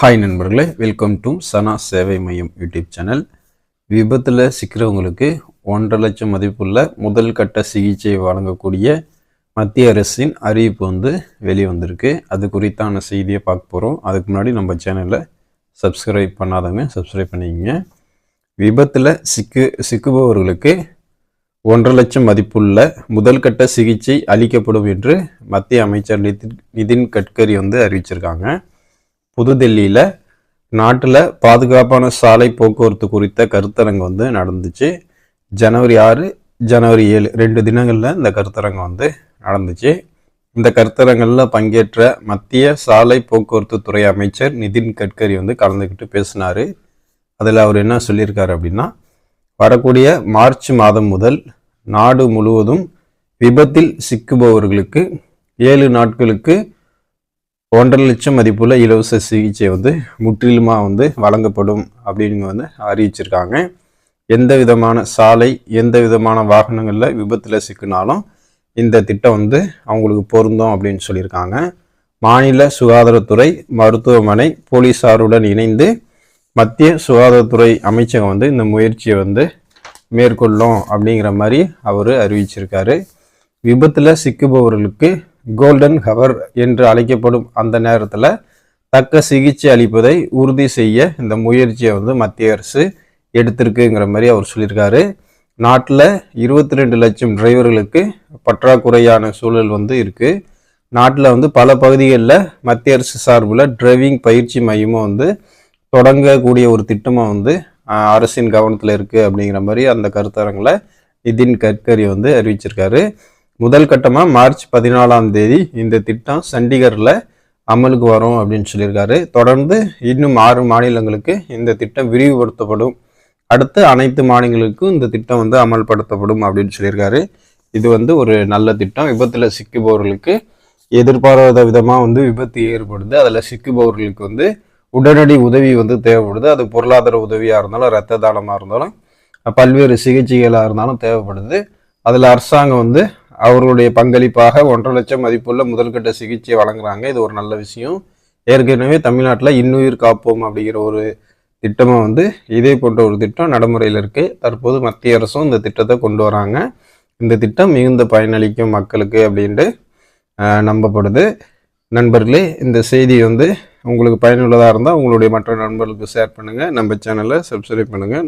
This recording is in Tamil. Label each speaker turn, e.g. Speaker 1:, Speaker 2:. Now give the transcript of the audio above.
Speaker 1: ஹாய் நண்பர்களே வெல்கம் டு சனா சேவை மையம் யூடியூப் சேனல் விபத்தில் சிக்கிறவங்களுக்கு ஒன்றரை லட்சம் மதிப்புள்ள முதல் கட்ட சிகிச்சை வழங்கக்கூடிய மத்திய அரசின் அறிவிப்பு வந்து வெளியே வந்திருக்கு அது குறித்தான செய்தியை பார்க்க போகிறோம் அதுக்கு முன்னாடி நம்ம சேனலை சப்ஸ்கிரைப் பண்ணாதவங்க சப்ஸ்கிரைப் பண்ணிக்கங்க. விபத்தில் சிக்கு சிக்குபவர்களுக்கு ஒன்றரை லட்சம் மதிப்புள்ள முதல் கட்ட சிகிச்சை அளிக்கப்படும் என்று மத்திய அமைச்சர் நிதின் நிதின் கட்கரி வந்து அறிவிச்சிருக்காங்க. புதுடெல்லியில் நாட்டில் பாதுகாப்பான சாலை போக்குவரத்து குறித்த கருத்தரங்கு வந்து நடந்துச்சு. ஜனவரி ஆறு ஜனவரி ஏழு ரெண்டு தினங்களில் இந்த கருத்தரங்கு வந்து நடந்துச்சு. இந்த கருத்தரங்களில் பங்கேற்ற மத்திய சாலை போக்குவரத்து துறை அமைச்சர் நிதின் கட்கரி வந்து கலந்துக்கிட்டு பேசினார். அதில் அவர் என்ன சொல்லியிருக்காரு அப்படின்னா வரக்கூடிய மார்ச் மாதம் முதல் நாடு முழுவதும் விபத்தில் சிக்குபவர்களுக்கு ஏழு நாட்களுக்கு ஒன்றரை லட்சம் மதிப்புள்ள இலவச சிகிச்சை வந்து முற்றிலுமாக வந்து வழங்கப்படும் அப்படின்னு வந்து அறிவிச்சிருக்காங்க. எந்த விதமான சாலை எந்த விதமான வாகனங்களில் விபத்தில் சிக்கினாலும் இந்த திட்டம் வந்து அவங்களுக்கு பொருந்தும் அப்படின்னு சொல்லியிருக்காங்க. மாநில சுகாதாரத்துறை மருத்துவமனை போலீஸாருடன் இணைந்து மத்திய சுகாதாரத்துறை அமைச்சகம் வந்து இந்த முயற்சியை வந்து மேற்கொள்ளும் அப்படிங்கிற மாதிரி அவர் அறிவிச்சிருக்காரு. விபத்தில் சிக்குபவர்களுக்கு கோல்டன் ஹவர் என்று அழைக்கப்படும் அந்த நேரத்தில் தக்க சிகிச்சை அளிப்பதை உறுதி செய்ய இந்த முயற்சியை வந்து மத்திய அரசு எடுத்திருக்குங்கிற மாதிரி அவர் சொல்லியிருக்காரு. நாட்டில் இருபத்தி ரெண்டு லட்சம் டிரைவர்களுக்கு பற்றாக்குறையான சூழல் வந்து இருக்குது நாட்டில் வந்து பல பகுதிகளில் மத்திய அரசு சார்பில் டிரைவிங் பயிற்சி மையமும் வந்து தொடங்கக்கூடிய ஒரு திட்டமாக வந்து அரசின் கவனத்தில் இருக்குது அப்படிங்கிற மாதிரி அந்த கருத்தரங்களை நிதின் கட்கரி வந்து அறிவிச்சிருக்காரு. முதல் கட்டமாக மார்ச் பதினாலாம் தேதி இந்த திட்டம் சண்டிகரில் அமலுக்கு வரும் அப்படின்னு சொல்லியிருக்காரு. தொடர்ந்து இன்னும் ஆறு மாநிலங்களுக்கு இந்த திட்டம் விரிவுபடுத்தப்படும். அடுத்து அனைத்து மாநிலங்களுக்கும் இந்த திட்டம் வந்து அமல்படுத்தப்படும் அப்படின்னு சொல்லியிருக்காரு. இது வந்து ஒரு நல்ல திட்டம். விபத்தில் சிக்குபவர்களுக்கு எதிர்பாராத விதமாக வந்து விபத்து ஏற்படுது. அதில் சிக்குபவர்களுக்கு வந்து உடனடி உதவி வந்து தேவைப்படுது. அது பொருளாதார உதவியாக இருந்தாலும் ரத்த தானமாக இருந்தாலும் பல்வேறு சிகிச்சைகளாக இருந்தாலும் தேவைப்படுது. அதில் அரசாங்கம் வந்து அவர்களுடைய பங்களிப்பாக ஒன்றரை லட்சம் மதிப்புள்ள முதல்கட்ட சிகிச்சை வழங்குறாங்க. இது ஒரு நல்ல விஷயம். ஏற்கனவே தமிழ்நாட்டில் இன்னுயிர் காப்போம் அப்படிங்கிற ஒரு திட்டமாக வந்து இதே போன்ற ஒரு திட்டம் நடைமுறையில் இருக்குது தற்போது மத்திய அரசும் இந்த திட்டத்தை கொண்டு வராங்க. இந்த திட்டம் மிகுந்த பயனளிக்கும் மக்களுக்கு அப்படின்ட்டு நம்பப்படுது. நண்பர்களே இந்த செய்தி வந்து உங்களுக்கு பயனுள்ளதாக இருந்தால் உங்களுடைய மற்ற நண்பர்களுக்கு ஷேர் பண்ணுங்கள் நம்ம சேனலை சப்ஸ்கிரைப் பண்ணுங்கள்